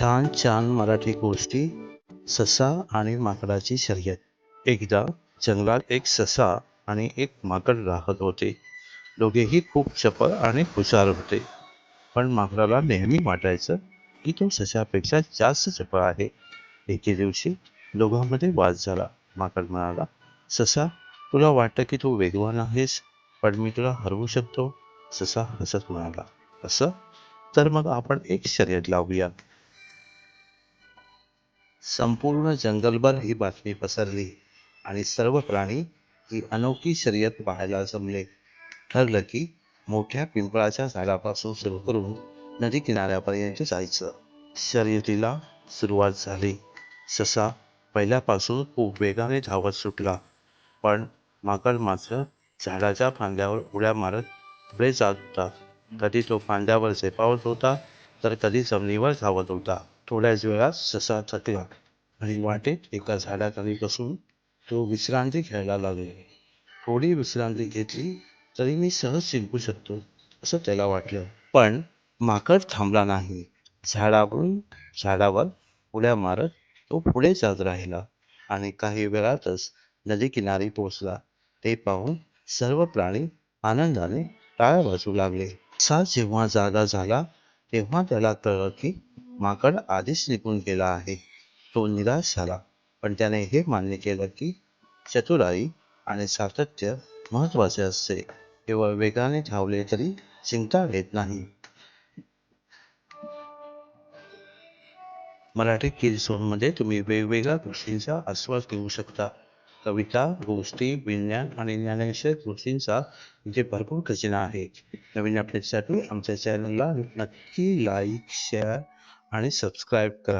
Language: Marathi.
छान छान मराठी गोष्टी ससा आणि माकडाची शर्यत. एकदा जंगलात एक ससा आणि एक माकड राहत होते. दोघेही खूप चपळ आणि हुशार होते. पण माकडाला नेहमी वाटायचं की तो सशापेक्षा जास्त चपळ आहे. एके दिवशी दोघांमध्ये वाद झाला. माकड म्हणाला ससा तुला वाटतं की तू वेगवान आहेस पण मी तुला हरवू शकतो. ससा हसत म्हणाला असं? तर मग आपण एक शर्यत लावूया. संपूर्ण जंगलभर ही बातमी पसरली आणि सर्व प्राणी ही अनोखी शर्यत पाहायला जमले. ठरलं की मोठ्या पिंपळाच्या झाडापासून सुरू करून नदी किनाऱ्यापर्यंत जायचं. शर्यतीला सुरुवात झाली. ससा पहिल्यापासून खूप वेगाने धावत सुटला पण माकड मात्र झाडाच्या फांद्यावर उड्या मारत पुढे जात होता. कधी तो फांद्यावर झेपावत होता तर कधी जमिनीवर धावत होता. थोड्याच वेळात ससा थकला आणि वाटेत एका झाडाखाली बसून तो विश्रांती घ्यायला लागला. थोडी विश्रांती घेतली तरी मी सहज जिंकू शकतो असं त्याला वाटलं. पण माकड थांबला नाही. झाडावरून झाडावर उड्या मारत तो पुढे जात राहिला आणि काही वेळातच नदी किनारी पोहोचला. ते पाहून सर्व प्राणी आनंदाने टाळ्या वाजू लागले. सा जेव्हा जागा झाला तेव्हा त्याला कळलं की माकड आधीच निघून गेला आहे. तो निराश झाला. पण त्याने हे मान्य केलं की चतुराई आणि सातत्य महत्त्वाचे असते. केवळ वेगाने धावले तरी चिंता येत नाही. मराठी किरसोनमध्ये मध्ये तुम्ही वेगवेगळ्या गोष्टींचा आस्वाद घेऊ शकता. कविता गोष्टी विज्ञान आणि ज्ञानविषयक गोष्टींचा इथे भरपूर खजिना आहे. नवीन अपडेटसाठी आमच्या चॅनलला नक्की लाईक शेअर आणि सबस्क्राईब करा.